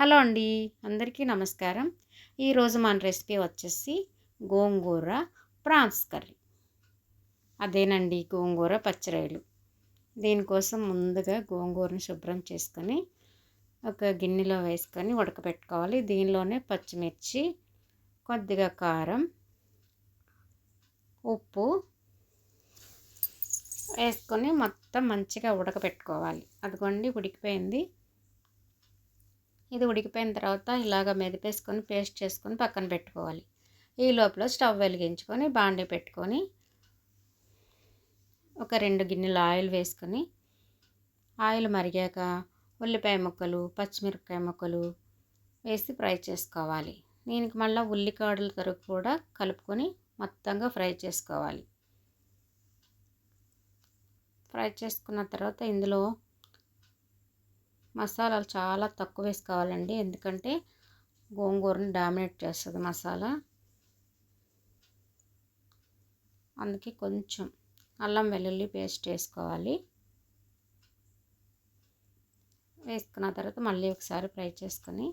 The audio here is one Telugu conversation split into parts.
హలో అండి అందరికీ నమస్కారం. ఈరోజు మన రెసిపీ వచ్చేసి గోంగూర ప్రాన్స్ కర్రీ. అదేనండి గోంగూర పచ్చిరాయలు. దీనికోసం ముందుగా గోంగూరని శుభ్రం చేసుకొని ఒక గిన్నెలో వేసుకొని ఉడకబెట్టుకోవాలి దీనిలోనే పచ్చిమిర్చి కొద్దిగా కారం ఉప్పు వేసుకొని మొత్తం మంచిగా ఉడకబెట్టుకోవాలి అదిగోండి ఉడికిపోయింది. ఇది ఉడికిపోయిన తర్వాత ఇలాగ మెదిపేసుకొని పేస్ట్ చేసుకొని పక్కన పెట్టుకోవాలి. ఈ లోపల స్టవ్ వెలిగించుకొని బాండి పెట్టుకొని ఒక రెండు గిన్నెలు ఆయిల్ వేసుకొని ఆయిల్ మరిగాక ఉల్లిపాయ ముక్కలు పచ్చిమిరపకాయ ముక్కలు వేసి ఫ్రై చేసుకోవాలి. దీనికి మళ్ళీ ఉల్లికాడల తరకు కూడా కలుపుకొని మొత్తంగా ఫ్రై చేసుకోవాలి. ఫ్రై చేసుకున్న తర్వాత ఇందులో మసాలాలు చాలా తక్కువ వేసుకోవాలండి. ఎందుకంటే గోంగూరని డామినేట్ చేస్తుంది మసాలా. అందుకే కొంచెం అల్లం వెల్లుల్లి పేస్ట్ వేసుకోవాలి. వేసుకున్న తర్వాత మళ్ళీ ఒకసారి ఫ్రై చేసుకొని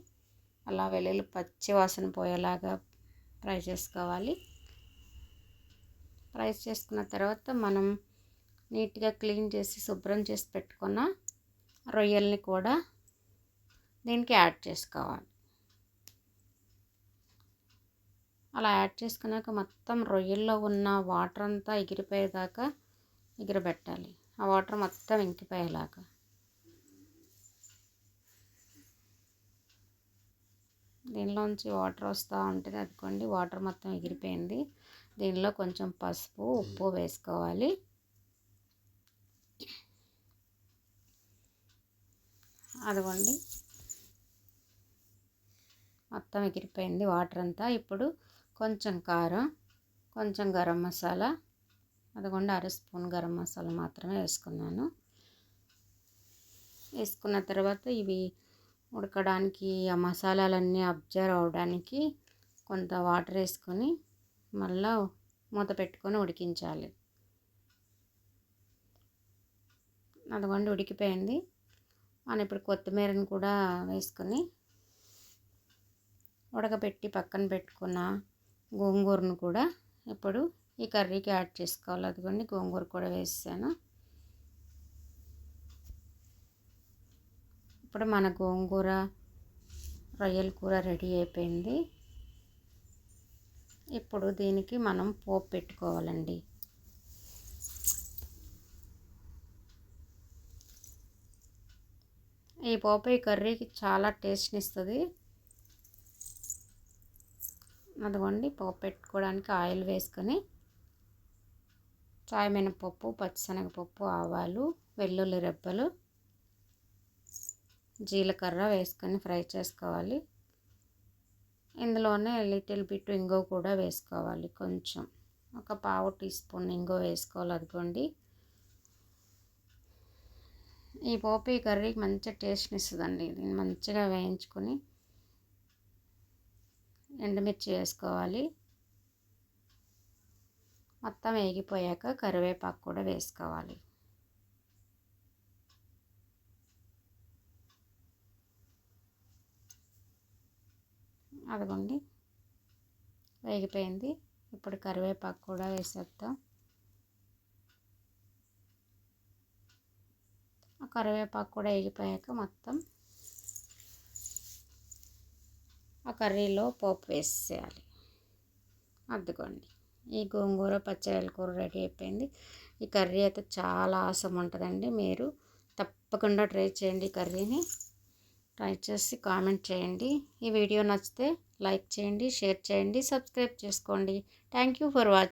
అలా వెల్లుల్లి పచ్చి వాసన పోయేలాగా ఫ్రై చేసుకోవాలి. ఫ్రై చేసుకున్న తర్వాత మనం నీట్గా క్లీన్ చేసి శుభ్రం చేసి పెట్టుకున్న రొయ్యల్ని కూడా దీనికి యాడ్ చేసుకోవాలి. అలా యాడ్ చేసుకున్నాక మొత్తం రొయ్యల్లో ఉన్న వాటర్ అంతా ఎగిరిపోయేదాకా ఎగిరబెట్టాలి. ఆ వాటర్ మొత్తం ఇంకిపోయేలాగా. దీనిలోంచి వాటర్ వస్తూ ఉంటుంది అనుకోండి వాటర్ మొత్తం ఎగిరిపోయింది. దీనిలో కొంచెం పసుపు ఉప్పు వేసుకోవాలి. అదిగోండి. మొత్తం ఎగిరిపోయింది వాటర్ అంతా. ఇప్పుడు కొంచెం కారం కొంచెం గరం మసాలా. అదిగోండి అర స్పూన్ గరం మసాలా మాత్రమే వేసుకున్నాను. వేసుకున్న తర్వాత ఇవి ఉడకడానికి ఆ మసాలాలన్నీ అబ్జర్వ్ అవడానికి కొంత వాటర్ వేసుకొని మళ్ళా మూత పెట్టుకొని ఉడికించాలి. అదిగోండి ఉడికిపోయింది. మనం ఇప్పుడు కొత్తిమీరని కూడా వేసుకొని ఉడకబెట్టి పక్కన పెట్టుకున్న గోంగూరను కూడా ఇప్పుడు ఈ కర్రీకి యాడ్ చేసుకోవాలి. అదిగోండి గోంగూర కూడా వేసాను. ఇప్పుడు మన గోంగూర రొయ్యల కూర రెడీ అయిపోయింది. ఇప్పుడు దీనికి మనం పోపు పెట్టుకోవాలండి. ఈ పోపాయి కర్రీకి చాలా టేస్ట్ని ఇస్తుంది అదిగోండి పోపు పెట్టుకోవడానికి ఆయిల్ వేసుకొని చాయ్ మినపప్పు పచ్చిశనగపప్పు ఆవాలు వెల్లుల్లి రెబ్బలు జీలకర్ర వేసుకొని ఫ్రై చేసుకోవాలి. ఇందులోనే లిటిల్ బిట్ ఇంగో కూడా వేసుకోవాలి కొంచెం. ఒక పావు టీ స్పూన్ ఇంగో వేసుకోవాలి అదిగోండి. ఈ పోపు ఈ కర్రీకి మంచి టేస్ట్ని ఇస్తుందండి. దీన్ని మంచిగా వేయించుకొని ఎండుమిర్చి వేసుకోవాలి. మొత్తం వేగిపోయాక కరివేపాకు కూడా వేసుకోవాలి. అదిగోండి వేగిపోయింది. ఇప్పుడు కరివేపాకు కూడా వేసేద్దాం. కరివేపాకు కూడా వేగిపోయాక మొత్తం ఆ కర్రీలో పోపు వేసేయాలి. అద్దుకోండి. ఈ గోంగూర పచ్చడి కూర రెడీ అయిపోయింది. ఈ కర్రీ అయితే చాలా ఆసం ఉంటుందండి. మీరు తప్పకుండా ట్రై చేయండి కర్రీని. ట్రై చేసి కామెంట్ చేయండి. ఈ వీడియో నచ్చితే లైక్ చేయండి షేర్ చేయండి సబ్స్క్రైబ్ చేసుకోండి. Thank you for watching